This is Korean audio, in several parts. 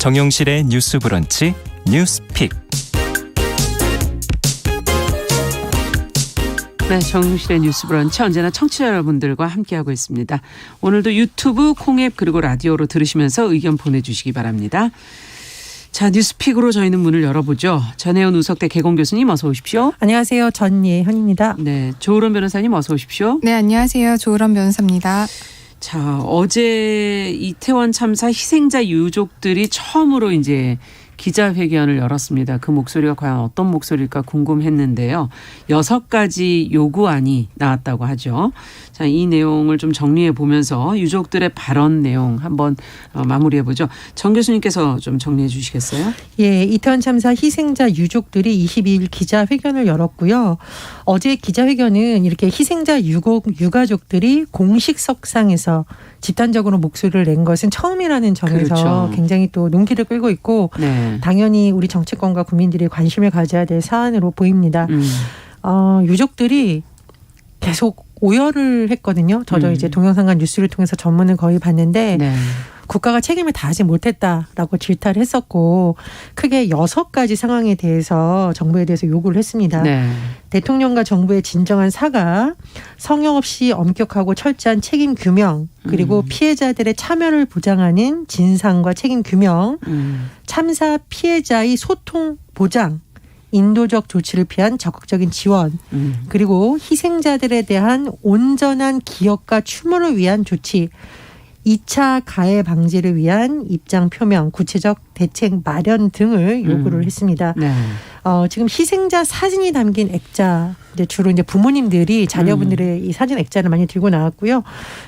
정용실의 뉴스 브런치 뉴스픽. 네, 정실의 뉴스 브런치 언제나 청취자 여러분들과 함께하고 있습니다. 오늘도 유튜브, 콩앱 그리고 라디오로 들으시면서 의견 보내주시기 바랍니다. 자, 뉴스픽으로 저희는 문을 열어보죠. 전혜연 우석대 개공 교수님 어서 오십시오. 안녕하세요. 전예현입니다. 네, 조으론 변호사님 어서 오십시오. 네, 안녕하세요. 조으람 변호사입니다. 자, 어제 이태원 참사 희생자 유족들이 처음으로 이제 기자회견을 열었습니다. 그 목소리가 과연 어떤 목소리일까 궁금했는데요. 여섯 가지 요구안이 나왔다고 하죠. 자, 이 내용을 좀 정리해 보면서 유족들의 발언 내용 한번 어, 마무리해 보죠. 정 교수님께서 좀 정리해 주시겠어요? 예, 이태원 참사 희생자 유족들이 22일 기자회견을 열었고요. 어제 기자회견은 이렇게 희생자 유고, 유가족들이 공식 석상에서 집단적으로 목소리를 낸 것은 처음이라는 점에서 그렇죠. 굉장히 또 눈길을 끌고 있고 네. 당연히 우리 정치권과 국민들이 관심을 가져야 될 사안으로 보입니다. 음. 어, 유족들이 계속 오열을 했거든요. 저도 음. 이제 동영상과 뉴스를 통해서 전문을 거의 봤는데 네. 국가가 책임을 다하지 못했다라고 질타를 했었고 크게 여섯 가지 상황에 대해서 정부에 대해서 요구를 했습니다. 네. 대통령과 정부의 진정한 사과, 성역 없이 엄격하고 철저한 책임 규명, 그리고 음. 피해자들의 참여를 보장하는 진상과 책임 규명, 음. 참사 피해자의 소통 보장, 인도적 조치를 피한 적극적인 지원, 음. 그리고 희생자들에 대한 온전한 기억과 추모를 위한 조치, 2차 가해 방지를 위한 입장 표명, 구체적 대책 마련 등을 요구를 음. 했습니다. 네. 어, 지금 희생자 사진이 담긴 액자, 이제 주로 이제 부모님들이 자녀분들의 이 사진 액자를 많이 들고 나왔고요.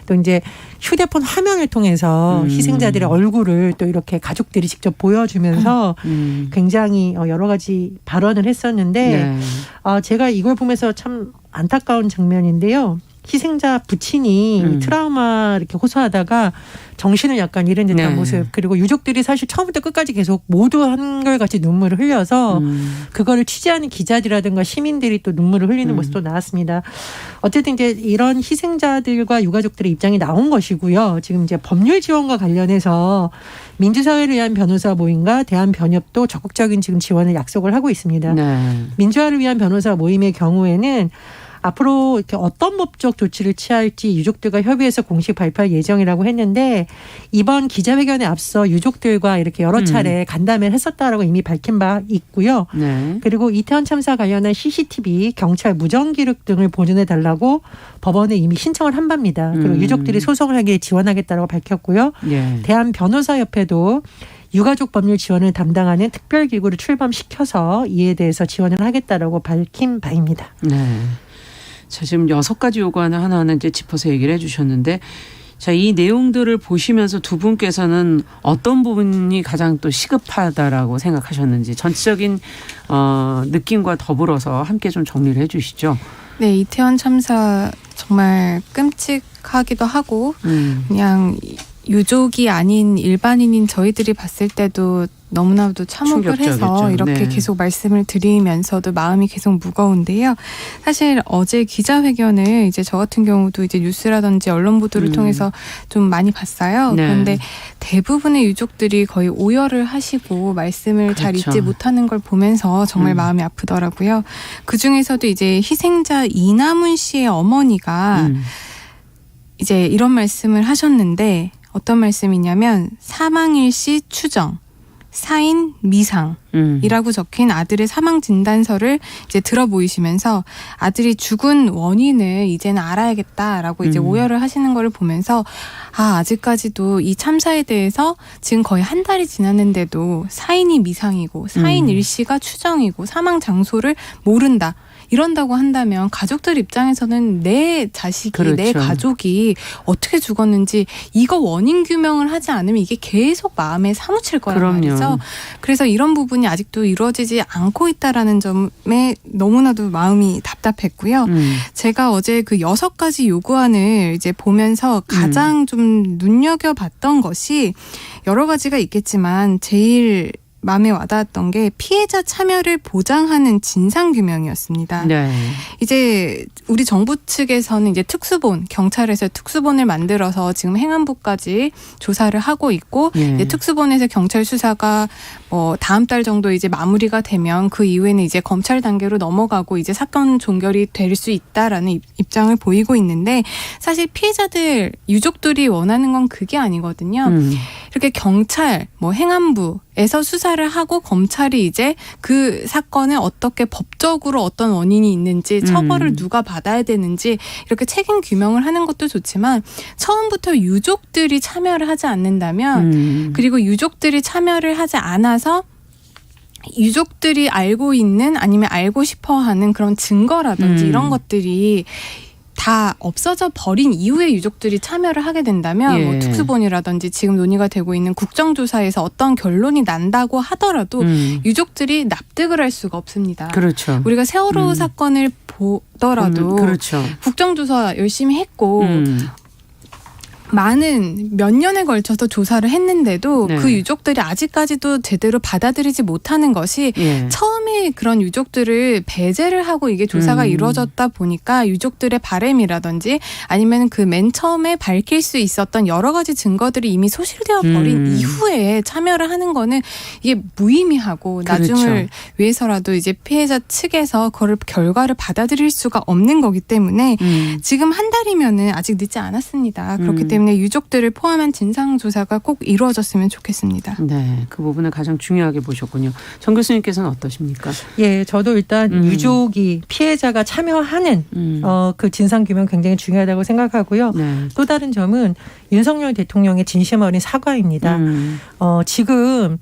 또 이제 휴대폰 화면을 통해서 음. 희생자들의 얼굴을 또 이렇게 가족들이 직접 보여주면서 음. 굉장히 어, 여러 가지 발언을 했었는데 네. 아, 제가 이걸 보면서 참 안타까운 장면인데요. 희생자 부친이 음. 트라우마 이렇게 호소하다가 정신을 약간 잃은 듯한 네. 모습 그리고 유족들이 사실 처음부터 끝까지 계속 모두 한결같이 눈물을 흘려서 음. 그거를 취재하는 기자들이라든가 시민들이 또 눈물을 흘리는 음. 모습도 나왔습니다. 어쨌든 이제 이런 희생자들과 유가족들의 입장이 나온 것이고요. 지금 이제 법률 지원과 관련해서 민주사회를 위한 변호사 모임과 대한변협도 적극적인 지금 지원을 약속을 하고 있습니다. 네. 민주화를 위한 변호사 모임의 경우에는 앞으로 이렇게 어떤 법적 조치를 취할지 유족들과 협의해서 공식 발표할 예정이라고 했는데 이번 기자회견에 앞서 유족들과 이렇게 여러 차례 간담회를 했었다라고 이미 밝힌 바 있고요. 네. 그리고 이태원 참사 관련한 CCTV, 경찰 무전 기록 등을 보존해 달라고 법원에 이미 신청을 한 바입니다. 그리고 음. 유족들이 소송을 하기에 지원하겠다고 밝혔고요. 예. 대한 변호사 협회도 유가족 법률 지원을 담당하는 특별기구를 출범시켜서 이에 대해서 지원을 하겠다라고 밝힌 바입니다. 네. 자, 지금 여섯 가지 요구안을 하나하나 이제 짚어서 얘기를 해주셨는데, 자, 이 내용들을 보시면서 두 분께서는 어떤 부분이 가장 또 시급하다라고 생각하셨는지 전체적인 어, 느낌과 더불어서 함께 좀 정리를 해 주시죠. 네, 이태원 참사 정말 끔찍하기도 하고 음. 그냥 유족이 아닌 일반인인 저희들이 봤을 때도 너무나도 참혹을 해서 충격적이었죠. 이렇게 네. 계속 말씀을 드리면서도 마음이 계속 무거운데요. 사실 어제 기자회견을 이제 저 같은 경우도 이제 뉴스라든지 언론 보도를 음. 통해서 좀 많이 봤어요. 네. 그런데 대부분의 유족들이 거의 오열을 하시고 말씀을 잘 그렇죠. 잊지 못하는 걸 보면서 정말 음. 마음이 아프더라고요. 그 중에서도 이제 희생자 이남훈 씨의 어머니가 음. 이제 이런 말씀을 하셨는데 어떤 말씀이냐면 사망일시 추정, 사인 미상. 음. 이라고 적힌 아들의 사망 진단서를 이제 들어 보이시면서 아들이 죽은 원인을 이제는 알아야겠다라고 이제 음. 오열을 하시는 거를 보면서 아 아직까지도 이 참사에 대해서 지금 거의 한 달이 지났는데도 사인이 미상이고 사인 음. 일시가 추정이고 사망 장소를 모른다. 이런다고 한다면 가족들 입장에서는 내 자식이 내 그렇죠. 가족이 어떻게 죽었는지 이거 원인 규명을 하지 않으면 이게 계속 마음에 사무칠 거란 그럼요. 말이죠. 그래서 이런 부분이 아직도 이루어지지 않고 있다라는 점에 너무나도 마음이 답답했고요. 음. 제가 어제 그 여섯 가지 요구안을 이제 보면서 가장 좀 눈여겨봤던 것이 여러 가지가 있겠지만 제일 마음에 와닿았던 게 피해자 참여를 보장하는 진상 규명이었습니다. 네. 이제 우리 정부 측에서는 이제 특수본 경찰에서 특수본을 만들어서 지금 행안부까지 조사를 하고 있고 예. 이제 특수본에서 경찰 수사가 뭐 다음 달 정도 이제 마무리가 되면 그 이후에는 이제 검찰 단계로 넘어가고 이제 사건 종결이 될 수 있다라는 입- 입장을 보이고 있는데 사실 피해자들 유족들이 원하는 건 그게 아니거든요. 음. 이렇게 경찰, 뭐 행안부에서 수사 를 하고 검찰이 이제 그 사건에 어떻게 법적으로 어떤 원인이 있는지 처벌을 음. 누가 받아야 되는지 이렇게 책임 규명을 하는 것도 좋지만 처음부터 유족들이 참여를 하지 않는다면 음. 그리고 유족들이 참여를 하지 않아서 유족들이 알고 있는 아니면 알고 싶어 하는 그런 증거라든지 음. 이런 것들이 다 없어져 버린 이후에 유족들이 참여를 하게 된다면 예. 뭐 특수본이라든지 지금 논의가 되고 있는 국정조사에서 어떤 결론이 난다고 하더라도 음. 유족들이 납득을 할 수가 없습니다. 그렇죠. 우리가 세월호 음. 사건을 보더라도 음, 그렇죠. 국정조사 열심히 했고 음. 많은 몇 년에 걸쳐서 조사를 했는데도 네. 그 유족들이 아직까지도 제대로 받아들이지 못하는 것이 예. 처음에 그런 유족들을 배제를 하고 이게 조사가 음. 이루어졌다 보니까 유족들의 바램이라든지 아니면 그 맨 처음에 밝힐 수 있었던 여러 가지 증거들이 이미 소실되어 버린 음. 이후에 참여를 하는 거는 이게 무의미하고 그렇죠. 나중을 위해서라도 이제 피해자 측에서 그걸 결과를 받아들일 수가 없는 거기 때문에 음. 지금 한 달이면은 아직 늦지 않았습니다. 그렇기 음. 때문에 유족들을 포함한 진상 조사가 꼭 이루어졌으면 좋겠습니다. 네, 그 부분을 가장 중요하게 보셨군요. 정 교수님께서는 어떠십니까? 예, 저도 일단 음. 유족이 피해자가 참여하는 음. 어, 그 진상 규명 굉장히 중요하다고 생각하고요. 네. 또 다른 점은 윤석열 대통령의 진심 어린 사과입니다. 음. 어, 지금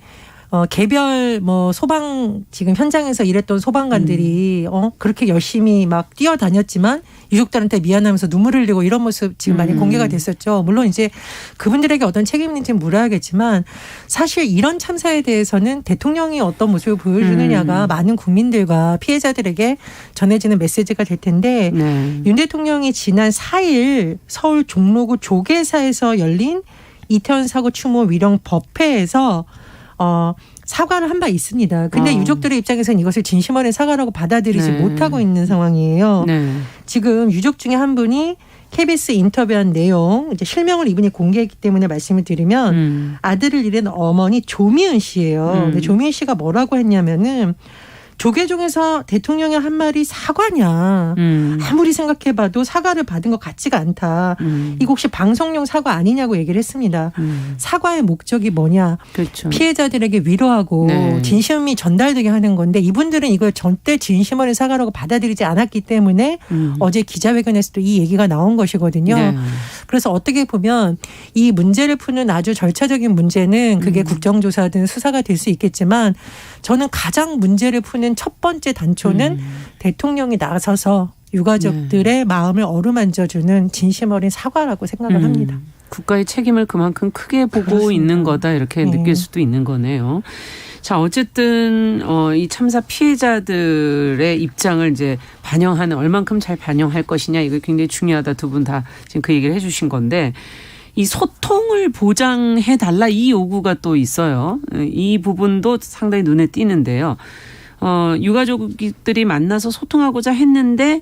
어, 개별 뭐 소방 지금 현장에서 일했던 소방관들이 음. 어, 그렇게 열심히 막 뛰어다녔지만 유족들한테 미안하면서 눈물 을 흘리고 이런 모습 지금 많이 음. 공개가 됐었죠. 물론 이제 그분들에게 어떤 책임이 있는지는 물어야겠지만 사실 이런 참사에 대해서는 대통령이 어떤 모습을 보여주느냐가 음. 많은 국민들과 피해자들에게 전해지는 메시지가 될 텐데 네. 윤 대통령이 지난 4일 서울 종로구 조계사에서 열린 이태원 사고 추모 위령 법회에서 어 사과를 한 바 있습니다. 근데 어. 유족들의 입장에서는 이것을 진심 어린 사과라고 받아들이지 네. 못하고 있는 상황이에요. 네. 지금 유족 중에 한 분이 KBS 인터뷰한 내용 이제 실명을 이분이 공개했기 때문에 말씀을 드리면 음. 아들을 잃은 어머니 조미은 씨예요. 음. 근데 조미은 씨가 뭐라고 했냐면은 조계종에서 대통령이 한 말이 사과냐. 음. 아무리 생각해봐도 사과를 받은 것 같지가 않다. 음. 이거 혹시 방송용 사과 아니냐고 얘기를 했습니다. 음. 사과의 목적이 뭐냐? 그렇죠. 피해자들에게 위로하고 네. 진심이 전달되게 하는 건데 이분들은 이걸 절대 진심 어린 사과라고 받아들이지 않았기 때문에 음. 어제 기자회견에서도 이 얘기가 나온 것이거든요. 네. 그래서 어떻게 보면 이 문제를 푸는 아주 절차적인 문제는 그게 음. 국정조사든 수사가 될 수 있겠지만 저는 가장 문제를 푸는 첫 번째 단초는 음. 대통령이 나서서 유가족들의 마음을 어루만져주는 진심 어린 사과라고 생각을 음. 합니다. 국가의 책임을 그만큼 크게 보고 그렇습니다. 있는 거다 이렇게 네. 느낄 수도 있는 거네요. 자 어쨌든 어, 이 참사 피해자들의 입장을 이제 반영하는 얼만큼 잘 반영할 것이냐 이거 굉장히 중요하다 두 분 다 지금 그 얘기를 해주신 건데 이 소통을 보장해 달라 이 요구가 또 있어요. 이 부분도 상당히 눈에 띄는데요. 어, 유가족들이 만나서 소통하고자 했는데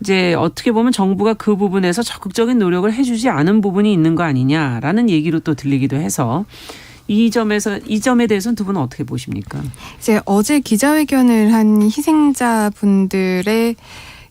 이제 어떻게 보면 정부가 그 부분에서 적극적인 노력을 해주지 않은 부분이 있는 거 아니냐라는 얘기로 또 들리기도 해서 이 점에서 이 점에 대해서는 두 분은 어떻게 보십니까? 이제 어제 기자회견을 한 희생자 분들의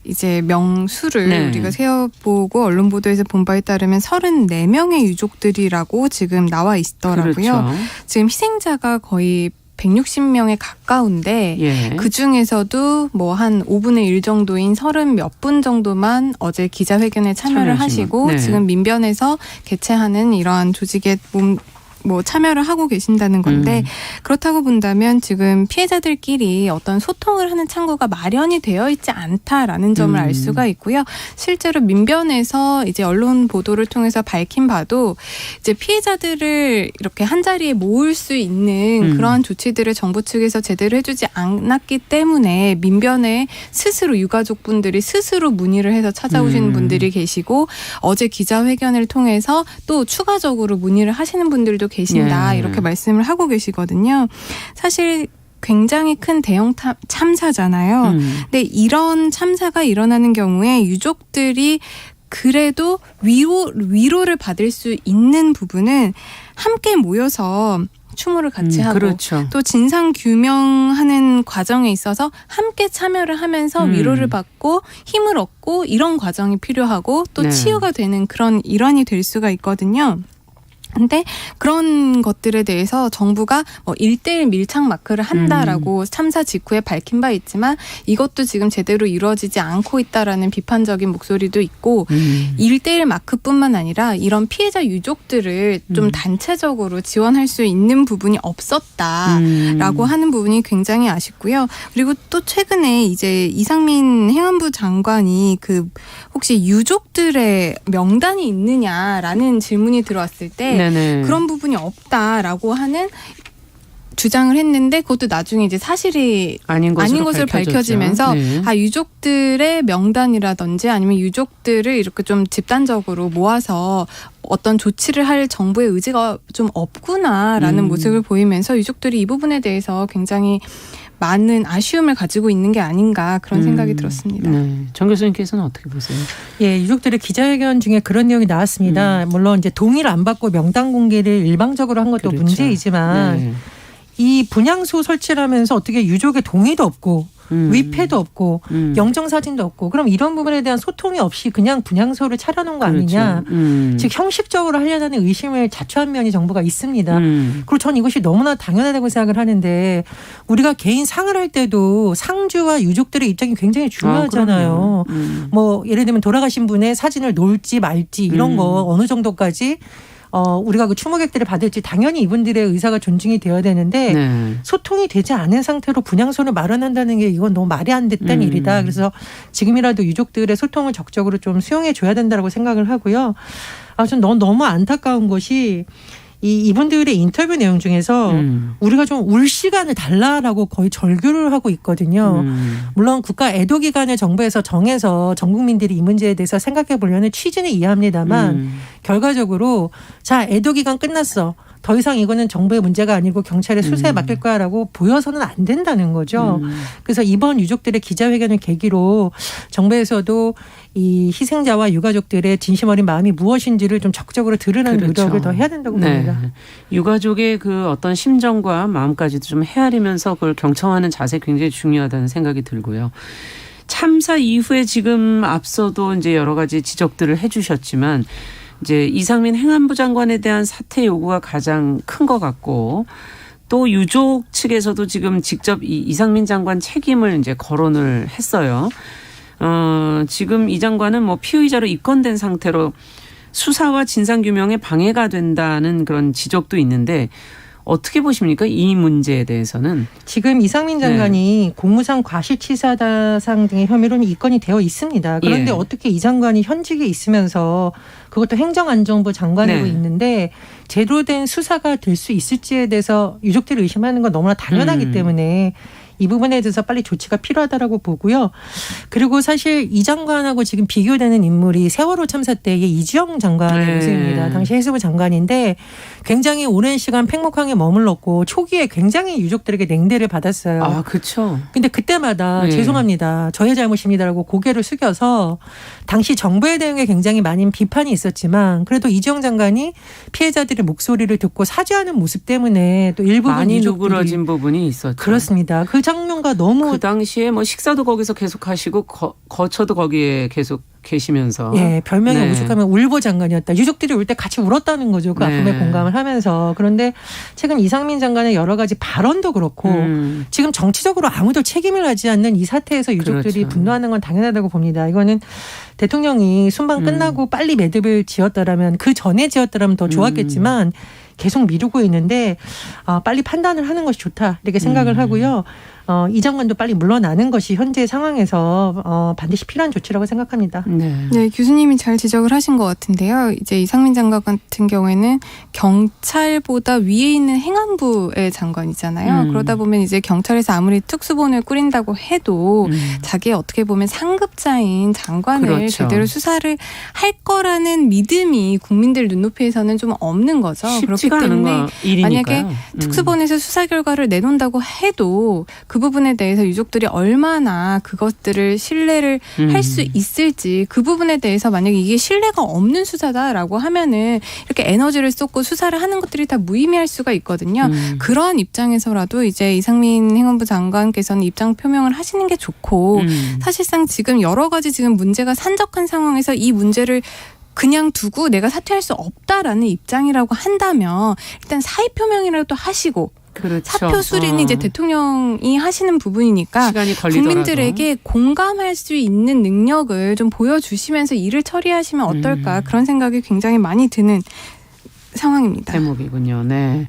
이제 명수를 네. 우리가 세어보고 언론 보도에서 본 바에 따르면 34명의 유족들이라고 지금 나와 있더라고요. 그렇죠. 지금 희생자가 거의 160명에 가까운데 예. 그 중에서도 뭐 한 5분의 1 정도인 30 몇 분 정도만 어제 기자회견에 참여를 참여하신 하시고 분. 네. 지금 민변에서 개최하는 이러한 조직에 몸, 뭐 참여를 하고 계신다는 건데 음. 그렇다고 본다면 지금 피해자들끼리 어떤 소통을 하는 창구가 마련이 되어 있지 않다라는 점을 음. 알 수가 있고요. 실제로 민변에서 이제 언론 보도를 통해서 밝힌 바도 이제 피해자들을 이렇게 한 자리에 모을 수 있는 음. 그러한 조치들을 정부 측에서 제대로 해주지 않았기 때문에 민변에 스스로 유가족분들이 스스로 문의를 해서 찾아오시는 음. 분들이 계시고 어제 기자회견을 통해서 또 추가적으로 문의를 하시는 분들도 계신다 예. 이렇게 말씀을 하고 계시거든요. 사실 굉장히 큰 대형 타- 참사잖아요. 음. 근데 이런 참사가 일어나는 경우에 유족들이 그래도 위로 위로를 받을 수 있는 부분은 함께 모여서 추모를 같이 음, 하고 그렇죠. 또 진상 규명하는 과정에 있어서 함께 참여를 하면서 음. 위로를 받고 힘을 얻고 이런 과정이 필요하고 또 네. 치유가 되는 그런 일환이 될 수가 있거든요. 근데 그런 것들에 대해서 정부가 뭐 1대1 밀착 마크를 한다라고 음. 참사 직후에 밝힌 바 있지만 이것도 지금 제대로 이루어지지 않고 있다라는 비판적인 목소리도 있고 음. 1대1 마크뿐만 아니라 이런 피해자 유족들을 좀 음. 단체적으로 지원할 수 있는 부분이 없었다. 음. 라고 하는 부분이 굉장히 아쉽고요. 그리고 또 최근에 이제 이상민 행안부 장관이 그 혹시 유족들의 명단이 있느냐라는 질문이 들어왔을 때 네 네. 그런 부분이 없다라고 하는 주장을 했는데 그것도 나중에 이제 사실이 아닌 것으로 밝혀졌죠. 밝혀지면서 네. 아 유족들의 명단이라든지 아니면 유족들을 이렇게 좀 집단적으로 모아서 어떤 조치를 할 정부의 의지가 좀 없구나라는 음. 모습을 보이면서 유족들이 이 부분에 대해서 굉장히 많은 아쉬움을 가지고 있는 게 아닌가 그런 생각이 음. 들었습니다. 네. 정 교수님께서는 어떻게 보세요? 예, 유족들의 기자회견 중에 그런 내용이 나왔습니다. 물론 이제 동의를 안 받고 명단 공개를 일방적으로 한 것도 그렇죠. 문제이지만 네. 이 분향소 설치를 하면서 어떻게 유족의 동의도 없고 음. 위패도 없고 음. 영정 사진도 없고 그럼 이런 부분에 대한 소통이 없이 그냥 분향소를 차려놓은 거 아니냐. 그렇죠. 음. 즉 형식적으로 하려는 의심을 자초한 면이 정부가 있습니다. 음. 그리고 전 이것이 너무나 당연하다고 생각을 하는데 우리가 개인 상을 할 때도 상주와 유족들의 입장이 굉장히 중요하잖아요. 아, 그럼요. 음. 뭐 예를 들면 돌아가신 분의 사진을 놓을지 말지 이런 음. 거 어느 정도까지 어 우리가 그 추모객들을 받을지 당연히 이분들의 의사가 존중이 되어야 되는데 네. 소통이 되지 않은 상태로 분향소를 마련한다는 게 이건 너무 말이 안 됐다는 음. 일이다. 그래서 지금이라도 유족들의 소통을 적극적으로 좀 수용해 줘야 된다고 생각을 하고요. 아, 전 너무, 너무 안타까운 것이 이 이분들의 인터뷰 내용 중에서 음. 우리가 좀 울 시간을 달라라고 거의 절규를 하고 있거든요. 음. 물론 국가 애도 기간을 정부에서 정해서 전 국민들이 이 문제에 대해서 생각해 보려는 취지는 이해합니다만 음. 결과적으로 자 애도 기간 끝났어. 더 이상 이거는 정부의 문제가 아니고 경찰의 수사에 음. 맡길 거야라고 보여서는 안 된다는 거죠. 음. 그래서 이번 유족들의 기자회견을 계기로 정부에서도 이 희생자와 유가족들의 진심 어린 마음이 무엇인지를 좀 적극적으로 드러내는 그렇죠. 노력을 더 해야 된다고 봅니다. 네. 유가족의 그 어떤 심정과 마음까지도 좀 헤아리면서 그걸 경청하는 자세 굉장히 중요하다는 생각이 들고요. 참사 이후에 지금 앞서도 이제 여러 가지 지적들을 해주셨지만 이제 이상민 행안부 장관에 대한 사퇴 요구가 가장 큰 것 같고 또 유족 측에서도 지금 직접 이 이상민 장관 책임을 이제 거론을 했어요. 어, 지금 이 장관은 뭐 피의자로 입건된 상태로 수사와 진상 규명에 방해가 된다는 그런 지적도 있는데 어떻게 보십니까? 이 문제에 대해서는. 지금 이상민 장관이 네. 공무상 과실치사상 등의 혐의로는 입건이 되어 있습니다. 그런데 예. 어떻게 이 장관이 현직에 있으면서 그것도 행정안전부 장관으로 네. 있는데 제대로 된 수사가 될 수 있을지에 대해서 유족들을 의심하는 건 너무나 당연하기 음. 때문에 이 부분에 대해서 빨리 조치가 필요하다라고 보고요. 그리고 사실 이 장관하고 지금 비교되는 인물이 세월호 참사 때의 이주영 장관의 네. 모습입니다. 당시 해수부 장관인데 굉장히 오랜 시간 팽목항에 머물렀고 초기에 굉장히 유족들에게 냉대를 받았어요. 아, 그렇죠. 근데 그때마다 네. 죄송합니다. 저의 잘못입니다라고 고개를 숙여서 당시 정부의 대응에 굉장히 많은 비판이 있었지만 그래도 이주영 장관이 피해자들의 목소리를 듣고 사죄하는 모습 때문에 또 일부분 많이 누그러진 부분이 있었죠. 그렇습니다. 그 장면과 너무 그 당시에 뭐 식사도 거기서 계속 하시고 거, 거처도 거기에 계속 계시면서 예, 별명이 네. 오죽하면 울보 장관이었다. 유족들이 울 때 같이 울었다는 거죠. 그 네. 아픔에 공감을 하면서. 그런데 최근 이상민 장관의 여러 가지 발언도 그렇고 음. 지금 정치적으로 아무도 책임을 하지 않는 이 사태에서 유족들이 그렇죠. 분노하는 건 당연하다고 봅니다. 이거는 대통령이 순방 음. 끝나고 빨리 매듭을 지었더라면 그 전에 지었더라면 더 좋았겠지만 계속 미루고 있는데 아, 빨리 판단을 하는 것이 좋다 이렇게 생각을 음. 하고요. 어, 이 장관도 빨리 물러나는 것이 현재 상황에서 어, 반드시 필요한 조치라고 생각합니다. 네. 네, 교수님이 잘 지적을 하신 것 같은데요. 이제 이상민 장관 같은 경우에는 경찰보다 위에 있는 행안부의 장관이잖아요. 음. 그러다 보면 이제 경찰에서 아무리 특수본을 꾸린다고 해도 음. 자기 어떻게 보면 상급자인 장관을 그렇죠. 제대로 수사를 할 거라는 믿음이 국민들 눈높이에서는 좀 없는 거죠. 쉽지가 그렇기 때문에. 만약에 음. 특수본에서 수사 결과를 내놓는다고 해도 그 부분에 대해서 유족들이 얼마나 그것들을 신뢰를 음. 할수 있을지 그 부분에 대해서 만약에 이게 신뢰가 없는 수사다라고 하면은 이렇게 에너지를 쏟고 수사를 하는 것들이 다 무의미할 수가 있거든요. 음. 그러한 입장에서라도 이제 이상민 행안부 장관께서는 입장 표명을 하시는 게 좋고 음. 사실상 지금 여러 가지 지금 문제가 산적한 상황에서 이 문제를 그냥 두고 내가 사퇴할 수 없다라는 입장이라고 한다면 일단 사의 표명이라도 하시고 그렇죠. 사표 수리는 어. 이제 대통령이 하시는 부분이니까 국민들에게 공감할 수 있는 능력을 좀 보여주시면서 일을 처리하시면 어떨까 음. 그런 생각이 굉장히 많이 드는 상황입니다. 대목이군요. 네.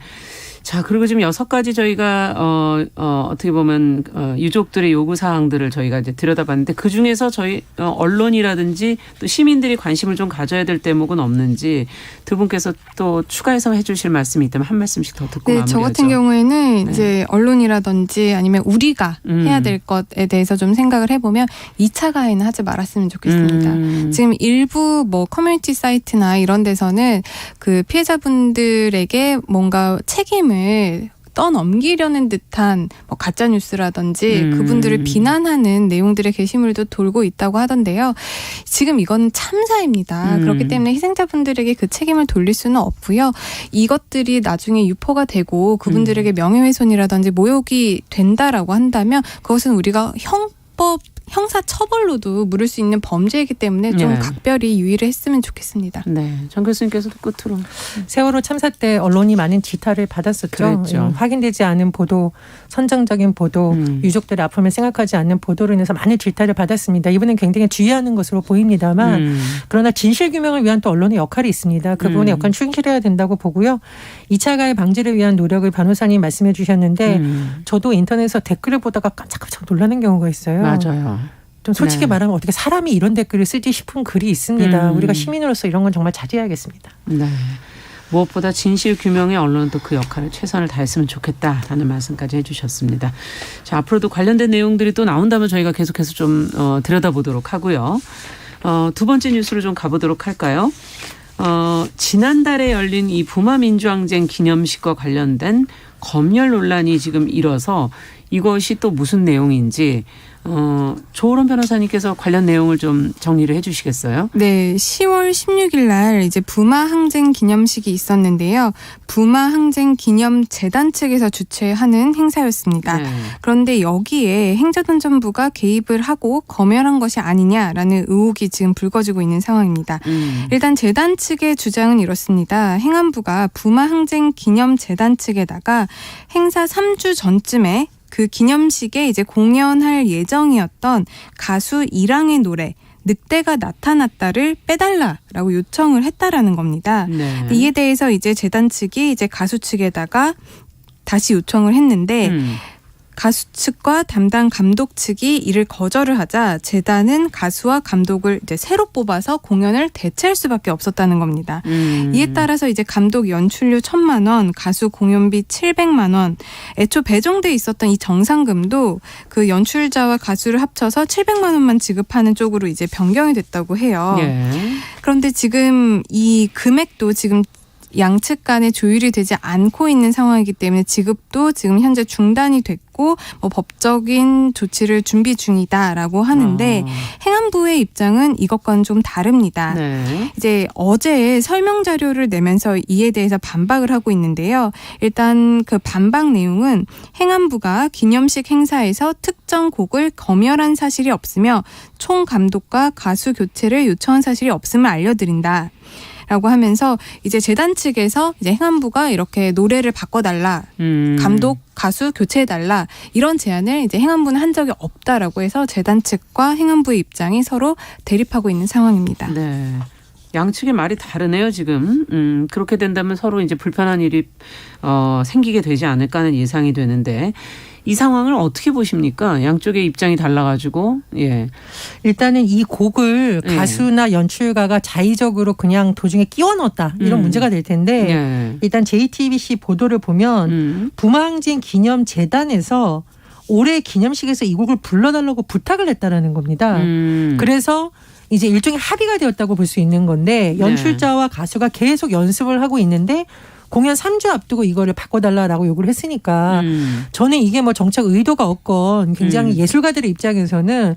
자, 그리고 지금 여섯 가지 저희가 어, 어 어떻게 보면 어, 유족들의 요구 사항들을 저희가 이제 들여다봤는데 그 중에서 저희 어, 언론이라든지 또 시민들이 관심을 좀 가져야 될 대목은 없는지 두 분께서 또 추가해서 해주실 말씀이 있다면 한 말씀씩 더 듣고 네, 마무리하죠. 저 같은 경우에는 네. 이제 언론이라든지 아니면 우리가 음. 해야 될 것에 대해서 좀 생각을 해보면 2차 가해는 하지 말았으면 좋겠습니다. 음. 지금 일부 뭐 커뮤니티 사이트나 이런 데서는 그 피해자분들에게 뭔가 책임을 떠넘기려는 듯한 뭐 가짜 뉴스라든지 음. 그분들을 비난하는 내용들의 게시물도 돌고 있다고 하던데요. 지금 이건 참사입니다. 음. 그렇기 때문에 희생자분들에게 그 책임을 돌릴 수는 없고요. 이것들이 나중에 유포가 되고 그분들에게 명예훼손이라든지 모욕이 된다라고 한다면 그것은 우리가 형법 형사 처벌로도 물을 수 있는 범죄이기 때문에 좀 네. 각별히 유의를 했으면 좋겠습니다. 네, 정 교수님께서도 끝으로 세월호 참사 때 언론이 많은 지탄을 받았었죠. 그랬죠. 음, 확인되지 않은 보도, 선정적인 보도, 음. 유족들의 아픔을 생각하지 않는 보도로 인해서 많은 질타를 받았습니다. 이번엔 굉장히 주의하는 것으로 보입니다만 음. 그러나 진실 규명을 위한 또 언론의 역할이 있습니다. 그 부분에 음. 역할 충실해야 된다고 보고요. 2차 가해 방지를 위한 노력을 변호사님 말씀해 주셨는데 음. 저도 인터넷에서 댓글을 보다가 깜짝깜짝 놀라는 경우가 있어요. 맞아요. 좀 솔직히 네. 말하면 어떻게 사람이 이런 댓글을 쓰지 싶은 글이 있습니다. 음. 우리가 시민으로서 이런 건 정말 자제해야겠습니다. 네. 무엇보다 진실 규명에 언론도 그 역할을 최선을 다했으면 좋겠다라는 말씀까지 해주셨습니다. 자 앞으로도 관련된 내용들이 또 나온다면 저희가 계속해서 좀 어, 들여다보도록 하고요. 어, 두 번째 뉴스로 좀 가보도록 할까요? 어, 지난달에 열린 이 부마 민주항쟁 기념식과 관련된 검열 논란이 지금 일어서 이것이 또 무슨 내용인지 어, 조으론 변호사님께서 관련 내용을 좀 정리를 해 주시겠어요? 네, 10월 16일 날 이제 부마 항쟁 기념식이 있었는데요. 부마 항쟁 기념 재단 측에서 주최하는 행사였습니다. 네. 그런데 여기에 행정안전부가 개입을 하고 검열한 것이 아니냐라는 의혹이 지금 불거지고 있는 상황입니다. 음. 일단 재단 측의 주장은 이렇습니다. 행안부가 부마 항쟁 기념 재단 측에다가 행사 3주 전쯤에 그 기념식에 이제 공연할 예정이었던 가수 이랑의 노래 늑대가 나타났다를 빼달라라고 요청을 했다라는 겁니다. 네. 이에 대해서 이제 재단 측이 이제 가수 측에다가 다시 요청을 했는데 음. 가수 측과 담당 감독 측이 이를 거절을 하자 재단은 가수와 감독을 이제 새로 뽑아서 공연을 대체할 수밖에 없었다는 겁니다. 음. 이에 따라서 이제 감독 연출료 천만 원, 가수 공연비 700만 원, 애초 배정돼 있었던 이 정상금도 그 연출자와 가수를 합쳐서 700만 원만 지급하는 쪽으로 이제 변경이 됐다고 해요. 예. 그런데 지금 이 금액도 지금 양측 간에 조율이 되지 않고 있는 상황이기 때문에 지급도 지금 현재 중단이 됐고 뭐 법적인 조치를 준비 중이다라고 하는데 어. 행안부의 입장은 이것과는 좀 다릅니다. 네. 이제 어제 설명 자료를 내면서 이에 대해서 반박을 하고 있는데요. 일단 그 반박 내용은 행안부가 기념식 행사에서 특정 곡을 검열한 사실이 없으며 총 감독과 가수 교체를 요청한 사실이 없음을 알려드린다. 라고 하면서 이제 재단 측에서 이제 행안부가 이렇게 노래를 바꿔달라 음. 감독 가수 교체해달라 이런 제안을 이제 행안부는 한 적이 없다라고 해서 재단 측과 행안부의 입장이 서로 대립하고 있는 상황입니다. 네. 양측의 말이 다르네요, 지금. 음, 그렇게 된다면 서로 이제 불편한 일이 어, 생기게 되지 않을까 하는 예상이 되는데 이 상황을 어떻게 보십니까? 양쪽의 입장이 달라가지고 예. 일단은 이 곡을 네. 가수나 연출가가 자의적으로 그냥 도중에 끼워 넣었다 이런 음. 문제가 될 텐데 예. 일단 JTBC 보도를 보면 음. 부마항진 기념 재단에서 올해 기념식에서 이 곡을 불러달라고 부탁을 했다라는 겁니다. 음. 그래서 이제 일종의 합의가 되었다고 볼 수 있는 건데 네. 연출자와 가수가 계속 연습을 하고 있는데 공연 3주 앞두고 이거를 바꿔달라라고 요구를 했으니까 음. 저는 이게 뭐 정책 의도가 없건 굉장히 음. 예술가들의 입장에서는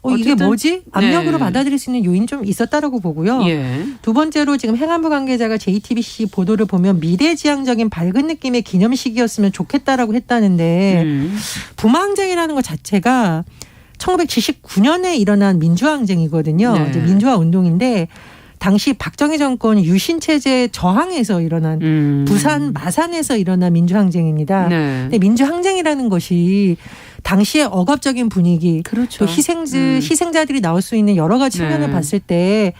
어, 이게 뭐지? 압력으로 네. 받아들일 수 있는 요인 좀 있었다라고 보고요. 예. 두 번째로 지금 행안부 관계자가 JTBC 보도를 보면 미래지향적인 밝은 느낌의 기념식이었으면 좋겠다라고 했다는데 음. 부마항쟁이라는 것 자체가 1979년에 일어난 민주항쟁이거든요. 네. 이제 민주화 운동인데 당시 박정희 정권 유신 체제 저항에서 일어난 음. 부산 마산에서 일어난 민주항쟁입니다. 네. 근데 민주항쟁이라는 것이 당시의 억압적인 분위기 그렇죠. 또 희생자 음. 희생자들이 나올 수 있는 여러 가지 측면을 네. 봤을 때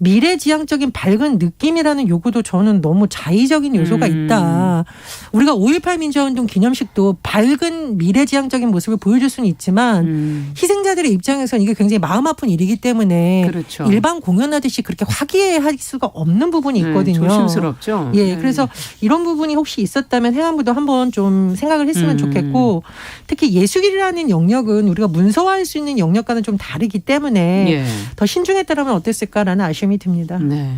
미래지향적인 밝은 느낌이라는 요구도 저는 너무 자의적인 요소가 음. 있다. 우리가 5.18 민주화운동 기념식도 밝은 미래지향적인 모습을 보여줄 수는 있지만 음. 희생자들의 입장에서는 이게 굉장히 마음 아픈 일이기 때문에 그렇죠. 일반 공연하듯이 그렇게 화기애애할 수가 없는 부분이 네, 있거든요. 조심스럽죠. 예, 네. 그래서 이런 부분이 혹시 있었다면 행안부도 한번 좀 생각을 했으면 음. 좋겠고 특히 예술이라는 영역은 우리가 문서화할 수 있는 영역과는 좀 다르기 때문에 예. 더 신중했다라면 어땠을까라는 아쉬움이 듭니다. 네.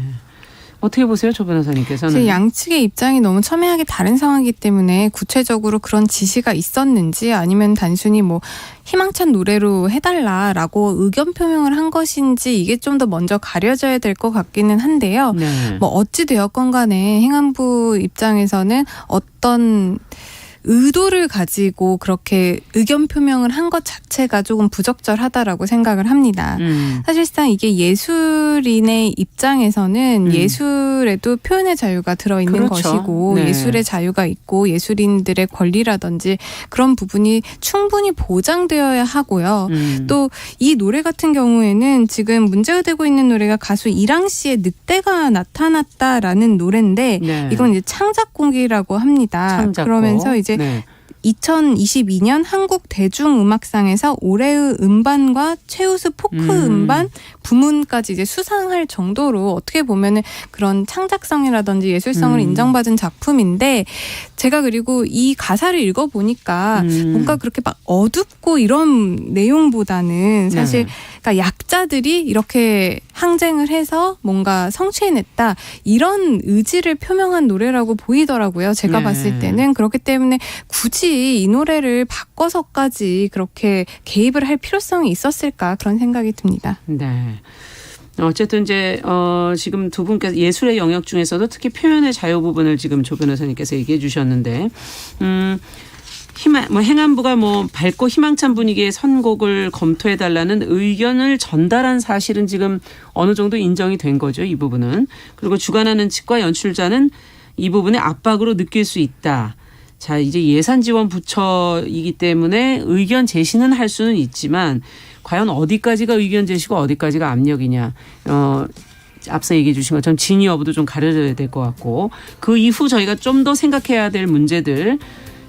어떻게 보세요, 조 변호사님께서는? 양측의 입장이 너무 첨예하게 다른 상황이기 때문에 구체적으로 그런 지시가 있었는지 아니면 단순히 뭐 희망찬 노래로 해달라라고 의견 표명을 한 것인지 이게 좀 더 먼저 가려져야 될 것 같기는 한데요. 네. 뭐 어찌 되었건 간에 행안부 입장에서는 어떤 의도를 가지고 그렇게 의견 표명을 한 것 자체가 조금 부적절하다라고 생각을 합니다. 음. 사실상 이게 예술인의 입장에서는 음. 예술에도 표현의 자유가 들어있는 그렇죠. 것이고 네. 예술의 자유가 있고 예술인들의 권리라든지 그런 부분이 충분히 보장되어야 하고요. 음. 또이 노래 같은 경우에는 지금 문제가 되고 있는 노래가 가수 이랑 씨의 늑대가 나타났다라는 노래인데 네. 이건 이제 창작곡이라고 합니다. 창작곡. 그러면서 이제 네. 2022년 한국 대중음악상에서 올해의 음반과 최우수 포크 음. 음. 반 부문까지 이제 수상할 정도로 어떻게 보면은 그런 창작성이라든지 예술성을 음. 인정받은 작품인데 제가 그리고 이 가사를 읽어 보니까 음. 뭔가 그렇게 막 어둡고 이런 내용보다는 사실 네. 그러니까 약자들이 이렇게 항쟁을 해서 뭔가 성취해냈다 이런 의지를 표명한 노래라고 보이더라고요. 제가 네. 봤을 때는 그렇기 때문에 굳이 이 노래를 바꿔서까지 그렇게 개입을 할 필요성이 있었을까 그런 생각이 듭니다. 네. 어쨌든 이제 어 지금 두 분께서 예술의 영역 중에서도 특히 표현의 자유 부분을 지금 조 변호사님께서 얘기해 주셨는데 음 희망 뭐 행안부가 뭐 밝고 희망찬 분위기의 선곡을 검토해 달라는 의견을 전달한 사실은 지금 어느 정도 인정이 된 거죠, 이 부분은. 그리고 주관하는 측과 연출자는 이 부분에 압박으로 느낄 수 있다. 자, 이제 예산 지원 부처이기 때문에 의견 제시는 할 수는 있지만 과연 어디까지가 의견 제시고 어디까지가 압력이냐. 어, 앞서 얘기해 주신 것처럼 진위 여부도 좀 가려져야 될 것 같고 그 이후 저희가 좀 더 생각해야 될 문제들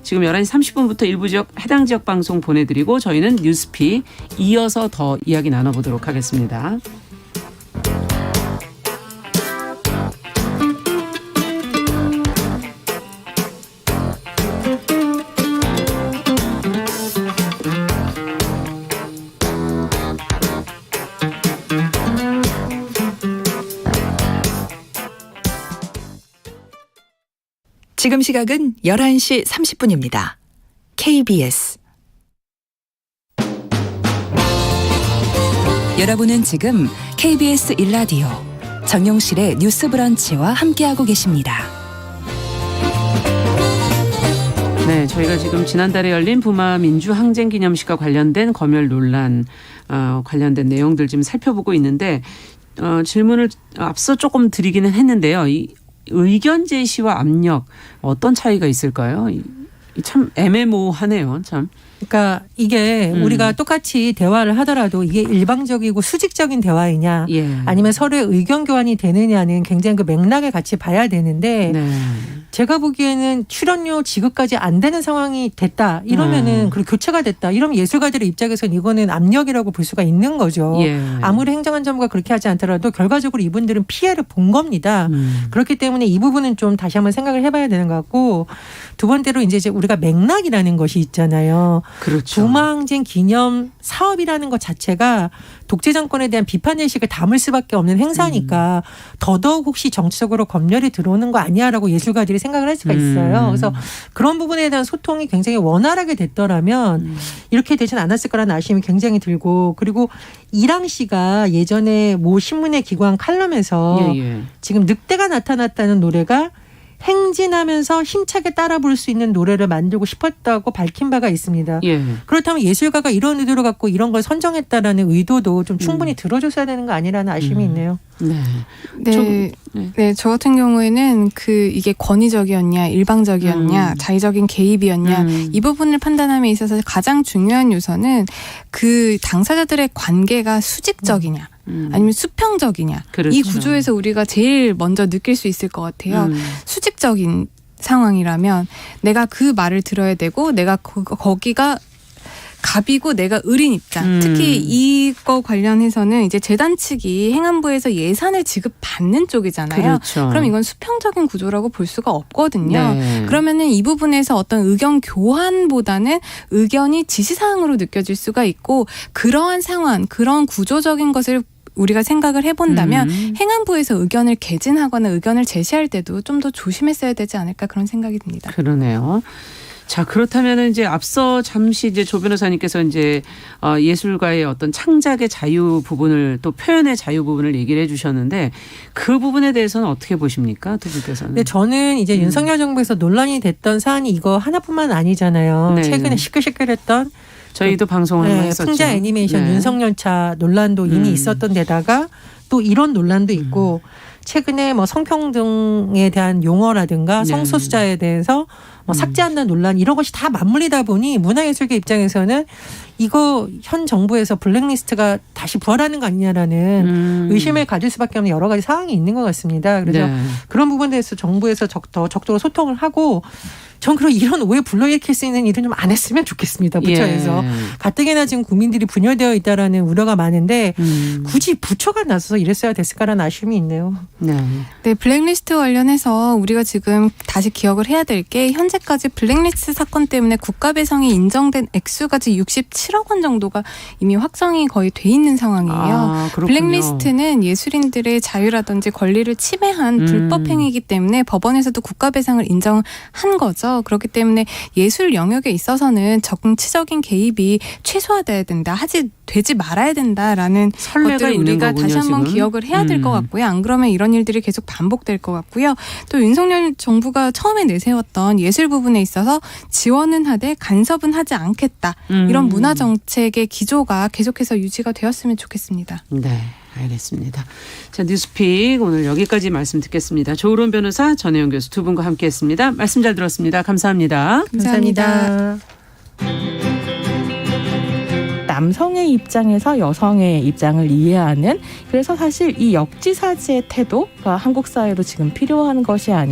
지금 11시 30분부터 일부 지역 해당 지역 방송 보내드리고 저희는 뉴스피 이어서 더 이야기 나눠보도록 하겠습니다. 지금 시각은 11시 30분입니다. KBS 여러분은 지금 KBS 일라디오 정용실의 뉴스 브런치와 함께하고 계십니다. 네, 저희가 지금 지난달에 열린 부마 민주 항쟁 기념식과 관련된 검열 논란 어, 관련된 내용들 지금 살펴보고 있는데 어, 질문을 앞서 조금 드리기는 했는데요. 이 의견 제시와 압력 어떤 차이가 있을까요? 이- 참 애매모호하네요. 참. 그러니까 이게 음. 우리가 똑같이 대화를 하더라도 이게 일방적이고 수직적인 대화이냐 예. 아니면 서로의 의견 교환이 되느냐는 굉장히 그 맥락을 같이 봐야 되는데 네. 제가 보기에는 출연료 지급까지 안 되는 상황이 됐다 이러면은 음. 그리고 교체가 됐다 이러면 예술가들의 입장에서는 이거는 압력이라고 볼 수가 있는 거죠. 예. 아무리 행정안전부가 그렇게 하지 않더라도 결과적으로 이분들은 피해를 본 겁니다. 음. 그렇기 때문에 이 부분은 좀 다시 한번 생각을 해봐야 되는 것 같고 두 번째로 이제 이제 우리가 맥락이라는 것이 있잖아요. 그렇죠. 부마항쟁 기념 사업이라는 것 자체가 독재 정권에 대한 비판 의식을 담을 수밖에 없는 행사니까 음. 더더욱 혹시 정치적으로 검열이 들어오는 거 아니야라고 예술가들이 생각을 할 수가 있어요. 음. 그래서 그런 부분에 대한 소통이 굉장히 원활하게 됐더라면 음. 이렇게 되진 않았을 거라는 아쉬움이 굉장히 들고 그리고 이랑 씨가 예전에 모 신문에 기고한 칼럼에서 예, 예. 지금 늑대가 나타났다는 노래가 행진하면서 힘차게 따라 부를 수 있는 노래를 만들고 싶었다고 밝힌 바가 있습니다. 예. 그렇다면 예술가가 이런 의도를 갖고 이런 걸 선정했다라는 의도도 좀 충분히 들어줬어야 되는 거 아니라는 아쉬움이 음. 있네요. 네. 네. 좀- 네. 네. 저 같은 경우에는 그 이게 권위적이었냐, 일방적이었냐, 음. 자의적인 개입이었냐, 음. 이 부분을 판단함에 있어서 가장 중요한 요소는 그 당사자들의 관계가 수직적이냐, 음. 아니면 수평적이냐. 그렇죠. 이 구조에서 우리가 제일 먼저 느낄 수 있을 것 같아요. 음. 수직적인 상황이라면 내가 그 말을 들어야 되고 내가 거, 거기가 갑이고 내가 을인 입장. 음. 특히 이거 관련해서는 이제 재단 측이 행안부에서 예산을 지급받는 쪽이잖아요. 그렇죠. 그럼 이건 수평적인 구조라고 볼 수가 없거든요. 네. 그러면은 이 부분에서 어떤 의견 교환보다는 의견이 지시사항으로 느껴질 수가 있고 그러한 상황, 그런 구조적인 것을 우리가 생각을 해본다면 음. 행안부에서 의견을 개진하거나 의견을 제시할 때도 좀 더 조심했어야 되지 않을까 그런 생각이 듭니다. 그러네요. 자 그렇다면 이제 앞서 잠시 이제 조 변호사님께서 이제 어, 예술가의 어떤 창작의 자유 부분을 또 표현의 자유 부분을 얘기를 해주셨는데 그 부분에 대해서는 어떻게 보십니까 두 분께서는? 근데 저는 이제 음. 윤석열 정부에서 논란이 됐던 사안이 이거 하나뿐만 아니잖아요. 네. 최근에 시끌시끌했던 저희도 방송을 한번 네, 했었죠. 풍자 애니메이션 네. 윤석열차 논란도 이미 음. 있었던 데다가 또 이런 논란도 있고 최근에 뭐 성평등에 대한 용어라든가 네. 성소수자에 대해서 뭐 음. 삭제한다는 논란 이런 것이 다 맞물리다 보니 문화예술계 입장에서는 이거 현 정부에서 블랙리스트가 다시 부활하는 거 아니냐라는 음. 의심을 가질 수밖에 없는 여러 가지 상황이 있는 것 같습니다. 그래서 네. 그런 부분에 대해서 정부에서 적, 더 적극적으로 소통을 하고 전 그런 이런 오해 불러일으킬 수 있는 일은 좀 안 했으면 좋겠습니다. 부처에서 예. 가뜩이나 지금 국민들이 분열되어 있다라는 우려가 많은데 음. 굳이 부처가 나서서 이랬어야 됐을까라는 아쉬움이 있네요. 네. 네, 블랙리스트 관련해서 우리가 지금 다시 기억을 해야 될 게 현재까지 블랙리스트 사건 때문에 국가 배상이 인정된 액수가 지금 67억 원 정도가 이미 확정이 거의 돼 있는 상황이에요. 아, 그렇군요. 블랙리스트는 예술인들의 자유라든지 권리를 침해한 음. 불법 행위이기 때문에 법원에서도 국가 배상을 인정한 거죠. 그렇기 때문에 예술 영역에 있어서는 정치적인 개입이 최소화돼야 된다. 하지 되지 말아야 된다라는 것들을 우리가 거군요, 다시 한번 지금. 기억을 해야 될것 음. 같고요. 안 그러면 이런 일들이 계속 반복될 것 같고요. 또 윤석열 정부가 처음에 내세웠던 예술 부분에 있어서 지원은 하되 간섭은 하지 않겠다. 음. 이런 문화 정책의 기조가 계속해서 유지가 되었으면 좋겠습니다. 네, 알겠습니다. 자, 뉴스픽 오늘 여기까지 말씀 듣겠습니다. 조으론 변호사, 전혜영 교수 두 분과 함께 했습니다. 말씀 잘 들었습니다. 감사합니다. 감사합니다. 남성의 입장에서 여성의 입장을 이해하는 그래서 사실 이 역지사지의 태도가 한국 사회도 지금 필요한 것이 아닌가